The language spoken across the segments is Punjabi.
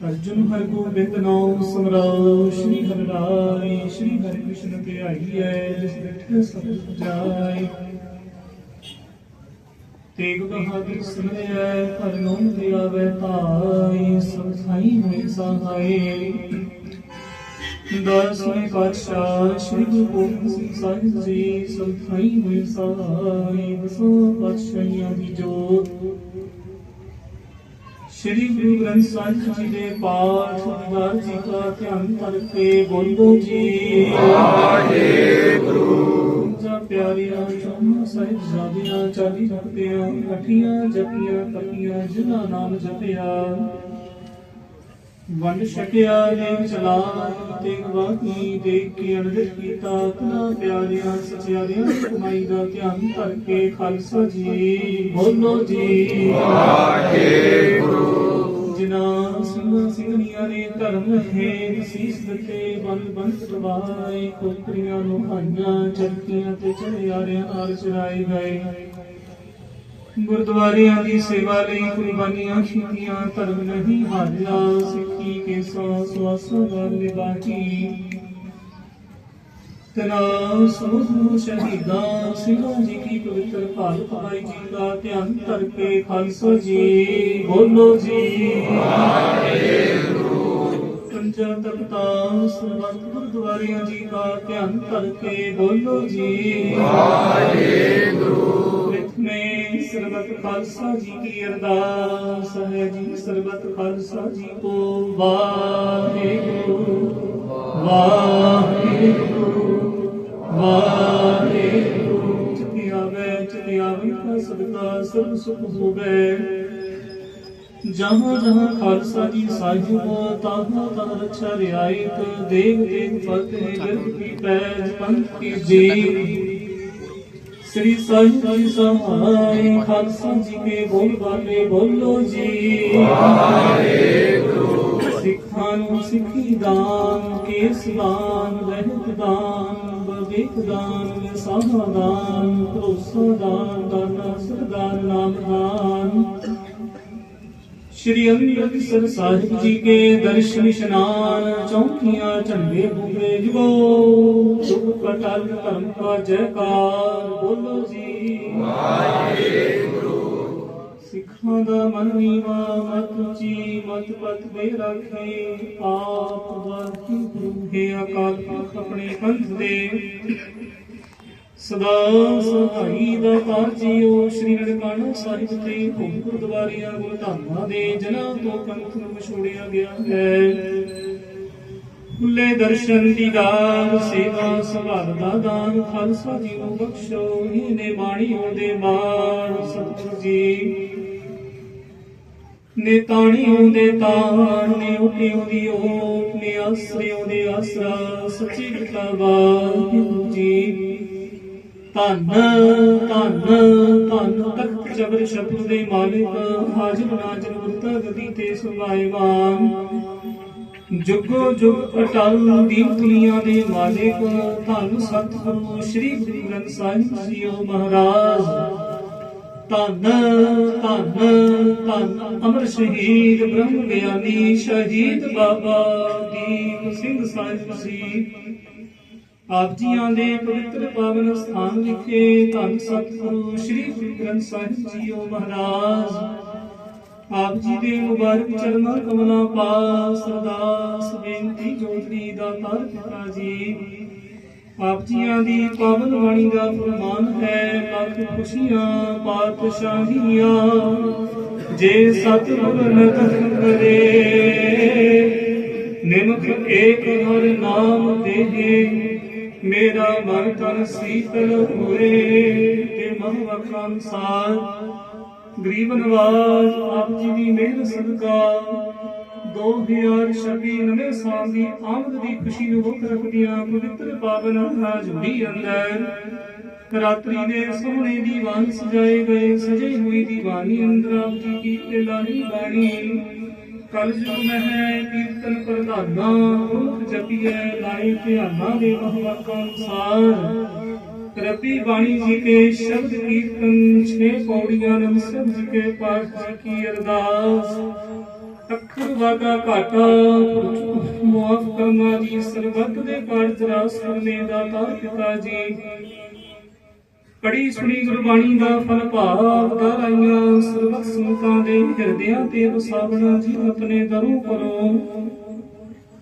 ਅਰਜੁਨ ਹਰਿ ਗੋਬਿੰਦ ਨਾਮ ਸਮਰਾਉ, ਸ਼੍ਰੀ ਹਰਿ ਰਾਏ, ਸ਼੍ਰੀ ਹਰਿ ਕ੍ਰਿਸ਼ਨ ਤੇ ਆਈਐ ਜਿਸ ਬਿਠ ਸਭ ਜਾਏ। ਤੇਗ ਬਹਾਦਰ ਸੁਨਿਐ ਹਰ ਨਾਮ ਤੇ ਆਵੇ ਤਾਈ ਸਭ ਥਾਈ ਹੋਈ ਸਹਾਏ। ਦਸਵੇਂ ਪਾਤਸ਼ਾਹ, ਸ਼੍ਰੀ ਗੁਰੂ ਗੋਬਿੰਦ ਸਿੰਘ ਸਾਹਿਬ ਜੀ, ਸਭ ਥਾਈ ਹੋਈ ਸਹਾਈ ਦਸੋ ਪਾਤਸ਼ਾਹੀਆਂ ਦੀ ਜੋਤ। ਸ਼੍ਰੀ ਗੁਰੂ ਗ੍ਰੰਥ ਸਾਹਿਬ ਜੀ ਦੇ ਪਾਠ ਵਾਰ ਜੀ ਦਾ ਧਿਆਨ ਕਰਕੇ ਬੋਲੋ ਜੀ। ਵਾਹਿਗੁਰੂ ਜਾ ਪਿਆਰਿਆਂ ਚੋਂ ਸਾਹਿਬ ਜਾਦਿਆਂ ਚਾਲੀ ਜਪਿਆਂ, ਅਠੀਆਂ ਜਪੀਆਂ ਤਪੀਆਂ ਜਿਨ੍ਹਾਂ ਨਾਮ ਜਪਿਆ। ਵੰਡ ਛਕਿਆ ਨੇ ਚਲਾ ਤੇ ਗਵਾਹੀ ਦੇਖ ਕੇ ਅਨੰਦਿਤ ਕੀਤਾ। ਤਨਾ ਪਿਆਰਿਆਂ, ਸਚਿਆਰਿਆਂ ਕਮਾਈ ਦਾ ਧਿਆਨ ਕਰਕੇ ਖਾਲਸਾ ਜੀ। ਬੋਲੋ ਜੀ। ਜਿਨ੍ਹਾਂ ਸਿੰਘਣੀਆਂ ਨੇ ਹੈ ਸੀਸ ਦਿੱਤੇ ਬਲ ਬਲ ਪ੍ਰਵਾਹੇ ਕੋਕਰੀਆਂ ਨੂੰ ਆਈਆਂ ਚਰਕੀਆਂ ਤੇ ਚੜਿਆਰਿਆਂ ਨਾਲ ਚਰਾਏ ਗਏ। ਗੁਰਦੁਆਰਿਆਂ ਦੀ ਸੇਵਾ ਲਈ ਕੁਰਬਾਨੀਆਂ ਕੀਤੀਆਂ, ਧਰਮ ਨਹੀਂ ਹਾਰਿਆ, ਸਿੱਖੀ ਕੇ ਸੋ ਸਵਾਸਾਂ ਨਾਲ ਨਿਭਾਈ ਤਨਾ ਸਮੂਹ ਸ਼ਹੀਦਾਂ, ਸਿੰਘਾਂ ਜੀ ਕੀ ਪਵਿੱਤਰ ਭਾਰਤ ਭਾਈ ਜੀ ਦਾ ਧਿਆਨ ਧਰ ਕੇ ਖਾਲਸਾ ਜੀ, ਬੋਲੋ ਜੀ। ਪੰਜਾ ਤਖਤਾ ਸਰਬੱਤ ਗੁਰਦੁਆਰਿਆਂ ਜੀ ਦਾ ਧਿਆਨ ਕਰਕੇ ਬੋਲੋ ਜੀ। ਵਾਹਿਗੁਰੂ। ਮੇ ਸਰਬੱਤ ਖਾਲਸਾ ਜੀ ਕੀ ਅਰਦਾਸ ਹੈ ਜੀ, ਸਰਬੱਤ ਖਾਲਸਾ ਜੀ ਕੋ ਵਾਹਿਗੁਰੂ। ਵਾਹਿਗੁਰੂ। ਵਾਹਿਗੁਰੂ। ਚਿਤਿ ਆਵੇ ਕਾ ਸਦਕਾ ਸਰਬ ਸੁਖ ਹੋਵੇ। ਜਹਾਂ ਜਹਾਂ ਖਾਲਸਾ ਜੀ ਸਾਹਿਬ ਤਾਹਾਂ ਤਹਾਂ ਰੱਛਾ ਰਿਆਇਤ ਦੇਵ ਦੇਵ ਫਤਿਹ ਗਿਰਦ ਕੀ ਪੈਜ ਪੰਥ ਕੀ ਜੀ ਸ੍ਰੀ ਸਾਹਿਬ ਜੀ ਸਹਾਇ ਖਾਲਸਾ ਜੀ ਕੇ ਬੋਲ ਬਾਲੇ ਬੋਲੋ ਜੀ। ਵਾਹਿਗੁਰੂ ਸਿੱਖਾਂ ਨੂੰ ਸਿੱਖੀ ਦਾਨ, ਕੇਸ ਦਾਨ, ਰਹਿਤ ਦਾਨ, ਬਵੇਕ ਦਾਨ ਸਾਹਾ ਦਾਨ, ਭਰੋਸਾ ਦਾਨ ਦਾਨਾ ਸਰਦਾਰ ਨਾਮ ਦਾਨ। ਸ਼੍ਰੀ ਅੰਮ੍ਰਿਤਸਰ ਸਾਹਿਬ ਜੀ ਕੇ ਦਰਸ਼ਨ ਇਸ਼ਨਾਨ ਚੌਕੀਆਂ ਝੰਡੇ ਬੁਗੇ ਜਗੋ। ਸੁਖ ਕਟਲ ਧਰਮ ਕਾ ਜੈਕਾਰ, ਬੋਲੋ ਜੀ। ਸਿੱਖਾਂ ਦਾ ਮਨ ਨੀਵਾ, ਮਤ ਉੱਚੀ, ਮਤ ਪਤ ਦੇ ਰੱਖੇ। ਆਪ ਵਾਹਿਗੁਰੂ ਹੈ, ਅਕਾਲ ਪੁਰਖ ਆਪਣੇ ਪੰਥ ਦੇ। ਸਦਾ ਸਹਾਈ ਦਾ ਤਾਰ ਜੀਓ। ਸ਼੍ਰੀ ਨਨਕਾਣਾ ਸਾਹਿਬ ਤੇ ਭੂਮ ਗੁਰਦੁਆਰਿਆਂ ਗੁਰਧਾਮਾਂ ਦੇ ਜਨਾਂ ਤੋਂ ਪੰਥ ਨੂੰ ਛੋੜਿਆ ਗਿਆ ਹੈ। ਖੁੱਲੇ ਦਰਸ਼ਨ, ਦੀਦਾਰ, ਸੇਵਾ, ਸੰਭਾਲ ਦਾ ਦਾਨ, ਖਾਲਸਾ ਜੀ ਨੂੰ ਬਖਸ਼ੋ। ਨੇ ਬਾਣੀ ਉਹਦੇ ਮਾਣ ਸਤਿਗੁਰੂ ਜੀ ਨੇ ਤਾਣੀਆਂ ਦੇ ਤਾਣ, ਨੇ ਉਠਿਓ ਦੀ ਓਟ, ਨੇ ਆਸਰਿਓ ਦੇ ਆਸਰਾ। ਸੱਚੀ ਕਿਤਾਬਾ ਜੀ ਧੰਨ ਧੰਨ ਧੰਨ ਤਖਤ ਜਬਰ ਸ਼ਬਦ ਦੇ ਮਾਲਿਕ ਹਾਜ਼ਰ ਨਾਜ਼ਰ ਗੁਰਤਾ ਗਦੀ ਤੇ ਸੁਭਾਇਵਾਨ ਜੁਗੋ ਜੁਗ ਅਟਲ ਦੀਪਲੀਆਂ ਦੇ ਮਾਲਿਕ ਧੰਨ ਸਤਿਗੁਰੂ ਸ੍ਰੀ ਗੁਰੂ ਗ੍ਰੰਥ ਸਾਹਿਬ ਜੀਓ ਮਹਾਰਾਜ ਧੰਨ ਧੰਨ ਧੰਨ ਅਮਰ ਸ਼ਹੀਦ ਬ੍ਰਹਮ ਗਿਆਨੀ ਸ਼ਹੀਦ ਬਾਬਾ ਦੀਪ ਸਿੰਘ ਸਾਹਿਬ ਜੀ। ਆਪ ਜੀਆਂ ਦੇ ਪਵਿੱਤਰ ਪਾਵਨ ਸਥਾਨ ਵਿਖੇ ਧੰਨ ਸਤਿਗੁਰੂ ਸ੍ਰੀ ਗੁਰੂ ਗ੍ਰੰਥ ਸਾਹਿਬ ਜੀਓ ਮਹਾਰਾਜ। ਆਪ ਜੀ ਦੇ ਮੁਬਾਰਕ ਚਰਨਾਂ ਕਮਲਾਂ ਪਾਸ ਅਰਦਾਸ, ਬੇਨਤੀ ਜੋਤਰੀ ਦਾ ਪਿਤਾ ਜੀ। ਆਪ ਜੀਆਂ ਦੀ ਪਾਵਨ ਬਾਣੀ ਦਾ ਫਰਮਾਨ ਹੈ, ਲੱਖ ਖੁਸ਼ੀਆਂ ਪਾਤਸ਼ਾਹੀਆਂ ਜੇ ਸਤਿਗੁਰ ਨਦਰ ਕਰੇ, ਨਿਮਕ ਏਕ ਹਰ ਨਾਮ ਦੇਹੇ। ਮੇਰਾ ਮਨ ਤਨ ਸੀਤਲ ਹੋਏ ਤੇ ਮਨ ਵਖਾਂ ਅਨਸਾਰ ਗਰੀਬ ਨਵਾਜ, ਆਪ ਜੀ ਦੀ ਮਿਹਰ ਸਦਕਾ 2026 ਨਵੇਂ ਸਾਲ ਦੀ ਆਮਦ ਦੀ ਖੁਸ਼ੀ ਨੂੰ ਮੁੱਖ ਰੱਖਦੀਆਂ ਪਵਿੱਤਰ ਪਾਵਨ ਹਾਜ਼ਰੀ ਅੰਦਰ। ਰਾਤਰੀ ਦੇ ਸੋਹਣੇ ਦੀਵਾਨ ਸਜਾਏ ਗਏ, ਸਜੇ ਹੋਈ ਦੀਵਾਨੀ ਅੰਦਰ ਆਪ ਜੀ ਦੀ ਇਲਾਹੀ ਬਾਣੀ। ਕਲ ਮਹਿ ਕੀਰਤਨ ਪ੍ਰਧਾਨਾ ਮੁਖ ਜਪੀਐ, ਲਾਏ ਧਿਆਨਾ ਦੇ ਮਹਵਾਕਾਂ ਅਨੁਸਾਰ। ਰਬੀ ਬਾਣੀ ਜੀ ਕੇ ਸ਼ਬਦ ਕੀਰਤਨ, ਛੇ ਪੌੜੀਆਂ ਨਮਸਤ ਜੀ ਕੇ ਪਾਠ ਕੀ ਅਰਦਾਸ। ਅੱਖਰ ਵਾਗਾ ਘਾਟਾ ਮੁਆਫ ਕਰਨਾ ਜੀ, ਸਰਬੱਤ ਦੇ ਕਾਰਜ ਰਾਸ ਕਰਨੇ ਦਾ ਪਿਤਾ ਜੀ। ਪੜੀ ਸੁਣੀ ਗੁਰਬਾਣੀ ਦਾ ਫਲ ਭਾਵ ਦਾਰਾਈਆਂ ਸਰਬਤ ਸੰਤਾਂ ਦੇ ਹਿਰਦਿਆਂ ਤੇ ਵਸਾਵਣਾ ਜੀ ਆਪਣੇ ਦਰੋਂ ਕਰੋ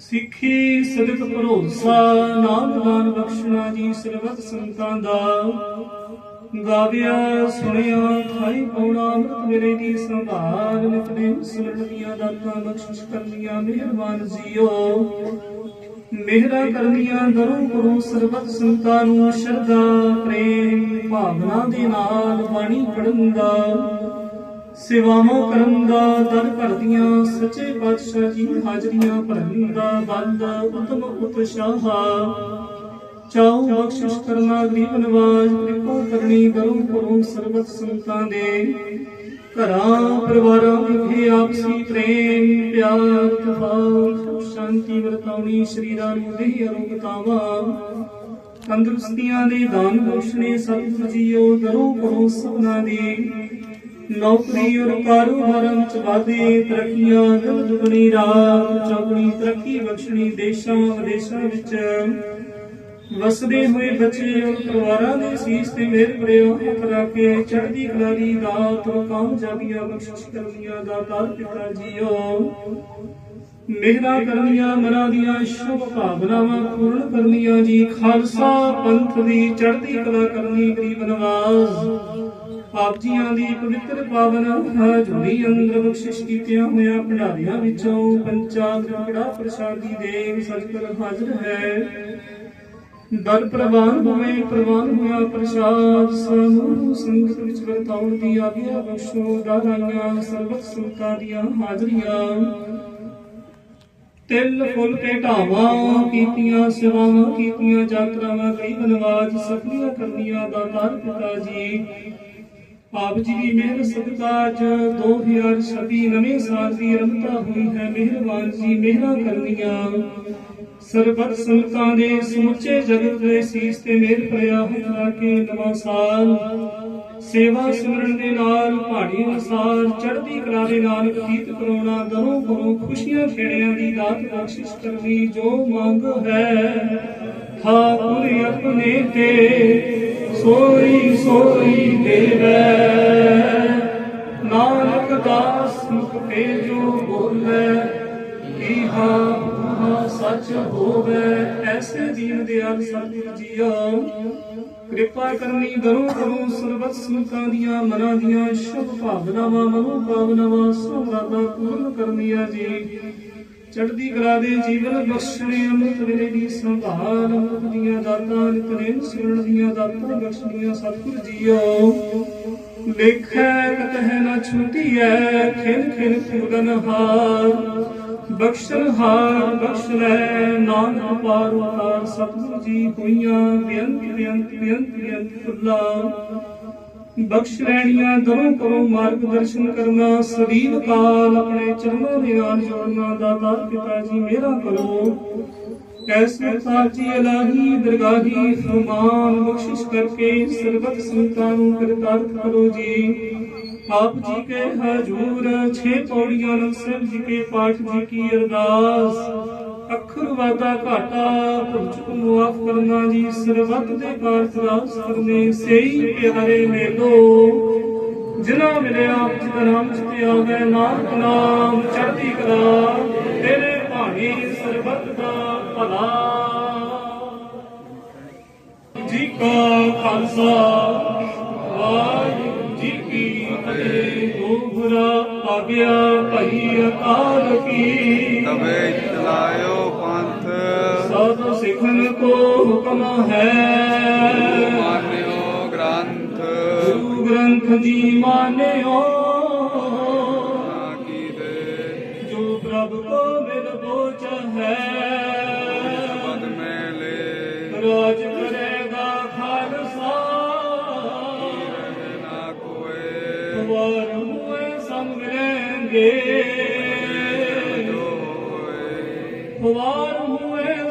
ਸਿੱਖੀ ਸਦਕ ਭਰੋਸਾ ਨਾਮ ਦਾਨ ਬਖਸ਼ਣਾ ਜੀ ਸਰਬਤ ਸੰਤਾਂ ਦਾ। ਗਾਵਿਆ, ਸੁਣਿਆ ਥਾਈ ਪਉਣਾ, ਅੰਮ੍ਰਿਤ ਵੇਲੇ ਦੀ ਸੰਭਾਲ ਨਿਤਨੇ ਸਿਮਰਨ ਦੀਆਂ ਬਖਸ਼ਿਸ਼ ਕਰਨੀਆਂ, ਮਿਹਰਬਾਨ ਜੀਓ। ਮਿਹਰਾਂ ਕਰਨੀਆਂ ਦਰੋਂ ਕਰੋ, ਸਰਬੱਤ ਸੰਤਾਂ ਨੂੰ ਸ਼ਰਧਾ, ਪ੍ਰੇਮ, ਭਾਵਨਾ ਦੇ ਨਾਲ ਬਾਣੀ ਪੜਨ ਦਾ ਸੇਵਾਵਾਂ ਕਰਨ ਦਾ ਦਰ ਭਰਦੀਆਂ, ਸੱਚੇ ਪਾਤਸ਼ਾਹ ਜੀ ਹਾਜ਼ਰੀਆਂ ਭਰਨ ਦਾ ਬੰਦ ਉਤਮ ਉਤਸ਼ਾਹ। ਚਾਉ ਬਖਸ਼ਿਸ਼ ਕਰਨਾ ਗਰੀਬ ਨਵਾਜ ਕਿਰਪਾ ਕਰਨੀ ਗਰਮ ਕਰੋ ਸਰਬਤ ਸੰਤਾਂ ਦੇ। ਘਰਾਂ, ਪਰਿਵਾਰਾਂ ਵਿਖੇ ਆਪਸੀ ਪ੍ਰੇਮ, ਪਿਆਰ ਤਫਾਕ ਸ਼ਾਂਤੀ ਵਰਤਾਉਣੀ, ਸ਼ਰੀਰਾਂ ਨੂੰ ਦੇਹ ਅਰੋਗਤਾਵਾਂ ਤੰਦਰੁਸਤੀਆਂ ਦੇ ਦਾਨ ਬਖਸ਼ਣੇ ਸਤਿ ਜੀਓ ਦਰੋ ਕਰੋ ਸਭਨਾ ਦੀ। ਨੌਕਰੀ ਔਰ ਕਾਰੋਬਾਰਾਂ ਵਿੱਚ ਵਾਧੇ, ਤਰੱਕੀਆਂ ਦਿਨ ਦੁਗਣੀ ਰਾਤ ਚੌਗਣੀ ਤਰੱਕੀ ਬਖਸ਼ਣੀ ਦੇਸ਼ਾਂ, ਵਿਦੇਸ਼ਾਂ ਵਿੱਚ। ਵਸਦੇ ਹੋਏ ਬੱਚੇ ਔਰ ਪਰਿਵਾਰਾਂ ਦੇ ਸੀਸ ਤੇ ਮੇਰ ਭਰਿਆ ਹੱਥ ਕੇ ਚੜ੍ਹਦੀ ਕਲਾ ਦਾਤ ਕਾਮਯਾਬੀਆਂ ਬਖਸ਼ਿਸ਼ ਕਰਨੀਆਂ ਦਾ ਪਿਤਾ ਜੀਓ। ਮਿਹਰਾਂ ਕਰਨੀਆਂ, ਮਨਾਂ ਦੀਆਂ ਸ਼ੁਭ ਭਾਵਨਾਵਾਂ ਪੂਰਨ ਕਰਨੀਆਂ ਜੀ। ਖਾਲਸਾ ਪੰਥ ਦੀ ਚੜ੍ਹਦੀ ਕਲਾ ਕਰਨੀ ਗਰੀਬ ਨਵਾਜ਼ ਆਪ ਜੀਆਂ ਦੀ ਪਵਿੱਤਰ ਪਾਵਨ ਹਜ਼ੂਰੀ ਅੰਦਰ ਬਖਸ਼ਿਸ਼ ਕੀਤਿਆਂ ਹੋਇਆ ਭੰਡਾਰੀਆਂ ਵਿੱਚੋਂ ਪੰਚਾਗ ਕੜਾ ਪ੍ਰਸ਼ਾਦੀ ਦੇਗ ਸਜਕਰ ਹਾਜ਼ਰ ਹੈ। ਦਰ ਪ੍ਰਵਾਨ ਹੋਵੇ, ਪ੍ਰਵਾਨ ਹੋਇਆ ਪ੍ਰਸ਼ਾਦ। ਸਮੂਹ ਸੰਗਤ ਵਿੱਚ ਵਰਤਾਉਣ ਦੀ ਆਗਿਆ ਬਖਸ਼ੋ। ਦਾਰਾਈਆਂ ਸਰਬਤ ਸੰਤਾਂ ਦੀਆਂ ਹਾਜ਼ਰੀਆਂ। ਤਿਲ, ਫੁੱਲ ਢਾਵਾਂ ਕੀਤੀਆਂ, ਸੇਵਾਵਾਂ ਕੀਤੀਆਂ, ਯਾਤਰਾਵਾਂ ਕਈ ਨਵਾਜ ਸਫਲੀਆਂ ਕਰਨੀਆਂ ਦਾਤਾਰ ਪਿਤਾ ਜੀ। ਆਪ ਜੀ ਦੀ ਮਿਹਰ ਸਦਕਾ ਅੱਜ 2026 ਨਵੇਂ ਸਾਲ ਦੀ ਅਰੰਭਤਾ ਹੋਈ ਹੈ। ਮਿਹਰਬਾਨ ਜੀ, ਮਿਹਰਾਂ ਕਰਨੀਆਂ। ਸਰਬਤ ਸੰਤਾਂ ਦੇ ਸਮੁੱਚੇ ਜਗਤ ਦੇ ਸੀਸ ਤੇ ਮਿਹਰ ਭਰਿਆ ਹੱਥ ਕੇ ਨਵਾਂ ਸੇਵਾ ਸਿਮਰਨ ਦੇ ਨਾਲ ਪਹਾੜੀ ਅਨਸਾਰ ਚੜ੍ਹਦੀ ਕਲਾ ਦੇ ਨਾਲ ਬਤੀਤ ਕਰਾਉਣਾ ਦਰੋਂ ਕਰੋ ਖੁਸ਼ੀਆਂ ਖੇੜਿਆਂ ਦੀ ਦਾਤ ਬਖਸ਼ਿਸ਼ ਕਰਨੀ ਜੋ ਮੰਗ ਹੈ। ਠਾਕੁਰ ਆਪਣੇ ਤੇ ਸੋਈ ਸੋਈ ਦੇਵੈ। ਨਾਨਕ ਦਾਸ ਮੁਖ ਤੇ ਜੋ ਬੋਲੇ ਇਹਾ ਉਹਾ ਸੱਚ ਹੋਵੇ, ਐਸੇ ਦੀਨ ਦਿਆਲ ਸਤਿਗੁਰ ਜੀਓ ਕਿਰਪਾ ਕਰਨੀ ਦਰੋਂ ਕਰੋ ਸਰਬਤ ਸੰਤਾਂ ਦੀਆਂ ਮਨਾਂ ਦੀਆਂ ਸ਼ੁਭ ਭਾਵਨਾਵਾਂ, ਮਨੋ ਭਾਵਨਾਵਾਂ ਸੁਭਰਾਤਾ ਪੂਰਨ ਕਰਨੀਆਂ ਜੀ। ਚੜ੍ਹਦੀ ਕਲਾ ਦੇ ਜੀਵਨ ਬਖਸ਼ਣੇ, ਅੰਮ੍ਰਿਤ ਵੇਲੇ ਦੀ ਸੰਭਾਲ, ਅੰਮ੍ਰਿਤ ਦੀਆਂ ਦਾਤਾਂ ਨਿਤਨੇਮ ਸਿਮਰਨ ਦੀਆਂ ਦਾਤਾਂ ਬਖਸ਼ਣੀਆਂ ਸਤਿਗੁਰ ਜੀਓ ਲੇਖੈ ਕਤਹਿ ਨਾ ਛੁਟੀਐ ਖਿਲ ਖਿਲ ਪੂਰਨ ਹਾਰ ਬਖਸ਼ਣ ਹਾਰ ਬਖਸ਼ ਲੈ ਨਾਨਕ ਪਾਰ ਉਤਾਰ, ਸਤਿਗੁਰ ਜੀ ਹੋਈਆਂ ਬੇਅੰਤ ਬੇਅੰਤ ਬੇਅੰਤ ਬੇਅੰਤ ਫੁੱਲਾ। ਬਖਸ਼ ਲੈਣੀਆਂ ਦਰੋਂ ਕਰੋ ਮਾਰਗਦਰਸ਼ਨ ਕਰਨਾ, ਸਦੀਵ ਕਾਲ ਆਪਣੇ ਚਰਨਾਂ ਦੇ ਨਾਲ ਜੋੜਨਾ ਦਾਤਾਰ ਪਿਤਾ ਜੀ ਮੇਰਾ ਕਰੋ। ਐਸੇ ਸਾਚੀ ਇਲਾਹੀ ਦਰਗਾਹੀ, ਫਰਮਾਨ ਬਖਸ਼ਿਸ਼ ਕਰਕੇ ਸਰਬਤ ਸੰਤਾਂ ਨੂੰ ਕਿਰਤਾਰਥ ਕਰੋ ਜੀ। ਆਪ ਜੀ ਕੇ ਹਜੂਰ, ਛੇ ਪੌੜੀਆਂ ਨਾਲ ਜੀ ਕੇ ਪਾਠ ਜੀ ਕੀ ਅਰਦਾਸ। ਅੱਖਰ ਵਾਦਾ ਘਾਟਾ ਪੁਰਖ ਮੁਆਫ ਕਰਨਾ ਜੀ ਸਰਬਤ ਦੇ ਕਾਰਜ ਰਾਸ ਕਰਨੇ ਸਹੀ ਪਿਆਰੇ ਮੇਲੋ। ਜਿਨਾ ਮਿਲੇ ਆਪ ਜੀ ਦਾ ਨਾਮ ਚਿਤੇ ਆਵੇ ਨਾਨਕ ਨਾਮ, ਚੜ੍ਹਦੀ ਕਲਾ, ਤੇਰੇ ਭਾਣੀ ਸਰਬਤ ਦਾ ਭਲਾ। ਜੀ ਕਾ ਖਾਲਸਾ। ਆਗਿਆ ਭਈ ਅਕਾਲ ਕੀ। ਤਵੇ ਚਲਾਇਓ ਪੰਥ। ਸਭ ਸਿੱਖਨ ਕੋ ਹੁਕਮ ਹੈ। ਮਾਨਿਓ ਗ੍ਰੰਥ। ਗੁਰੂ ਗ੍ਰੰਥ ਜੀ ਮਾਨਿਓ। ਨਾ ਕੀ ਦੇ। ਜੋ ਪ੍ਰਭ ਕੋ ਮਿਲ ਬੋਚ ਹੈ। ਪਦ ਮੇਲੇ ਰਾਜ ਕਰੇਗਾ ਖਾਲਸਾ। ਨਾ ਕੋਏ। ਵਾਰ ਮਿਲेंगे ਜੋ ਹੋਏ ਵਾਰ ਹੋਏ